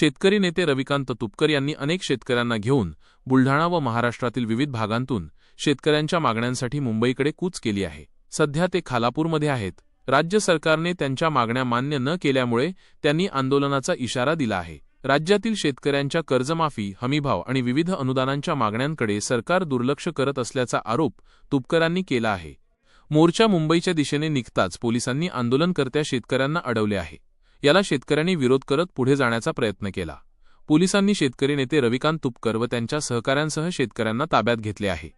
शेतकरी नेते रविकांत तुपकर यांनी अनेक शेतकऱ्यांना घेऊन बुलढाणा व महाराष्ट्रातील विविध भागांतून शेतकऱ्यांच्या मागण्यांसाठी मुंबईकडे कूच केली आहे. सध्या ते खालापूरमध्ये आहेत. राज्य सरकारने त्यांच्या मागण्या मान्य न केल्यामुळे त्यांनी आंदोलनाचा इशारा दिला आहे. राज्यातील शेतकऱ्यांच्या कर्जमाफी हमीभाव आणि विविध अनुदानांच्या मागण्यांकडे सरकार दुर्लक्ष करत असल्याचा आरोप तुपकरांनी केला आहे. मोर्चा मुंबईच्या दिशेने निघताच पोलिसांनी आंदोलनकर्त्या शेतकऱ्यांना अडवले आहे. याला शेतकऱ्यांनी विरोध करत पुढे जाण्याचा प्रयत्न केला. पोलिसांनी शेतकरी नेते रविकांत तुपकर व त्यांच्या सहकाऱ्यांसह शेतकऱ्यांना ताब्यात घेतले आहे.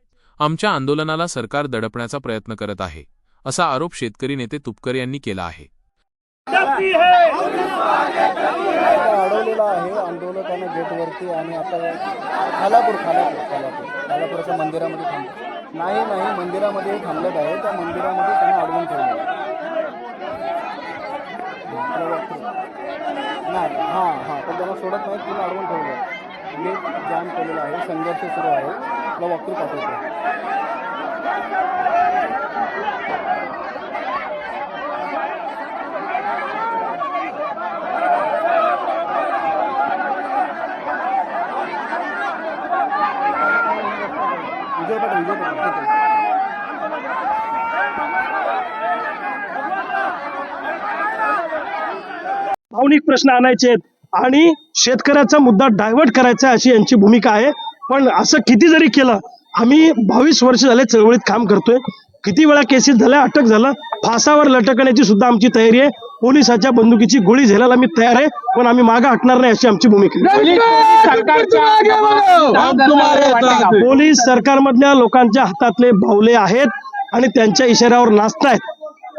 आमच्या आंदोलनाला सरकार दडपण्याचा प्रयत्न करत आहे असा आरोप शेतकरी नेते तुपकर यांनी केला आहे. अडवलेला आहे आंदोलकांना गेटवरती आणि आता खालापूर खालापूर खालापूर. खालापूरच्या मंदिरामध्ये थांब नाही नाही मंदिरामध्ये थांबलेत आहे. त्या मंदिरामध्ये त्यांना अडवून ठेवलं. नाही हां हां. पण त्याला सोडत नाही तिला अडवून ठेवलं मी जाम केलेलं आहे संघर्ष सुरू आहे. तुला वक्तृ पाठवतो. भावनिक प्रश्न आणायचे आहेत. आणि शेतकऱ्याचा मुद्दा डायव्हर्ट करायचा आहे अशी यांची भूमिका आहे. पण असं किती जरी केलं आम्ही बावीस वर्ष झाले चळवळीत काम करतोय. किती वेळा केसेस झाल्या अटक झालं फासावर लटकण्याची सुद्धा आमची तयारी आहे. पोलिसाच्या बंदुकीची गोळी झेलायला आम्ही तयार आहे पण आम्ही मागे हटणार नाही अशी आमची भूमिका आहे. पोलीस सरकारमधल्या लोकांच्या हातातले भावले आहेत आणि त्यांच्या इशाऱ्यावर नाचतायत.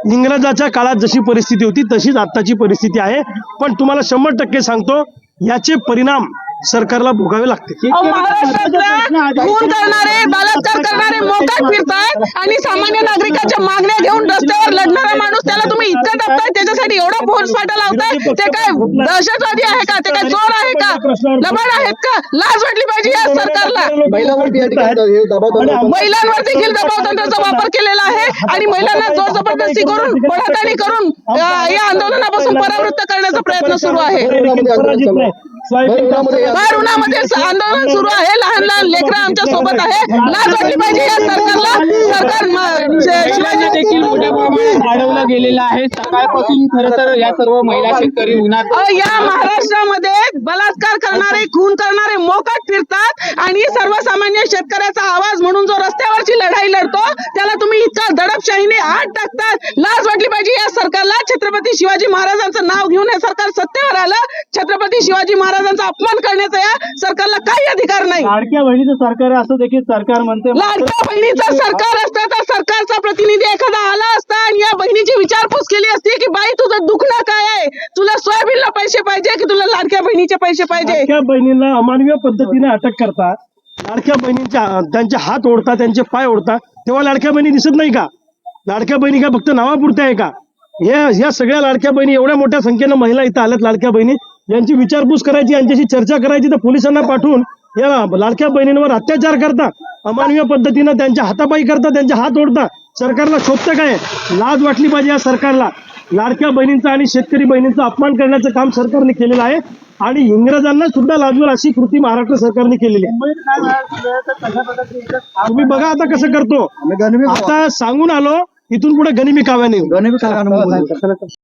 इंग्रजाच्या काळात जशी परिस्थिती होती तशीच आत्ताची परिस्थिती आहे. पण तुम्हाला शंभर टक्के सांगतो याचे परिणाम सरकारला भोगावे लागते अहो, महाराष्ट्रातल्या खून करणारे बलात्कार करणारे मोकाट फिरतायत आणि सामान्य नागरिकांच्या मागण्या घेऊन रस्त्यावर लढणारा माणूस त्याला तुम्ही इतकं टपताय त्याच्यासाठी एवढा फोर्स फाटा लावताय? ते काय दहशतवादी आहे का? ते काय चोर आहे का? लबाड आहेत का? लाज वाटली पाहिजे या सरकारला. महिलांवर देखील दबाव तंत्राचा वापर केलेला आहे आणि महिलांना जोर जबरदस्ती करून बळाताडी करून या आंदोलनापासून परावृत्त करण्याचा प्रयत्न सुरू आहे. भर उन्हामध्ये आंदोलन सुरू आहे. लहान लहान लेकरं आमच्यासोबत आहे. लाज वाटली पाहिजे या सरकारला. सरकार शिवाजी देखील मोठ्या प्रमाणात अडवलं गेलेलं आहे सकाळपासून खरं तर या सर्व महिला शेतकरी उन्हात या महाराष्ट्रामध्ये बलात्कार करणारे खून करणारे मोकाट फिरतात आणि सर्वसामान्य शेतकऱ्याचा आवाज म्हणून जो रस्त्यावरची लढाई लढतो त्याला तुम्ही इतका दडपशाहीने आत टाकतात. लाज वाटली पाहिजे या सरकारला. छत्रपती शिवाजी महाराजांचं नाव घेऊन हे सरकार सत्तेवर आलं. छत्रपती शिवाजी महाराजांचा अपमान करण्याचा या सरकारला काही अधिकार नाही. लाडक्या बहिणीचं सरकार असं देखील सरकार म्हणते. लाडक्या बहिणीचं सरकार असतं तर सरकारचा प्रतिनिधी एखादा आला असता आणि या बहिणीची विचारपूस केली असती की बाई तुझं दुखणं काय आहे? तुला सोयाबीनला पैसे पाहिजे की तुला लाडक्या बहिणीचे पैसे पाहिजे? लाडक्या बहिणींना अमानवीय पद्धतीने अटक करता. लाडक्या बहिणींच्या त्यांचे हात ओढता त्यांचे पाय ओढता तेव्हा लाडक्या बहिणी दिसत नाही का? लाडक्या बहिणी का फक्त नावापुरत्या आहे का? या या सगळ्या लाडक्या बहिणी एवढ्या मोठ्या संख्येनं महिला इथं आल्यात लाडक्या बहिणी. यांची विचारपूस करायची यांच्याशी चर्चा करायची तर पोलिसांना पाठवून या लाडक्या बहिणींवर अत्याचार करता. अमानवीय पद्धतीनं त्यांच्या हातापायी करता त्यांचे हात ओढता. सरकारला शोधतं काय? लाज वाटली पाहिजे या सरकारला. लाडक्या बहिणींचा आणि शेतकरी बहिणींचा अपमान करण्याचं काम सरकारने केलेलं आहे. आणि इंग्रजांना सुद्धा लाजवेल अशी कृती महाराष्ट्र सरकारने केलेली आहे. तुम्ही बघा आता कसं करतो. आता सांगून आलो इथून पुढे गनिमी बोलू.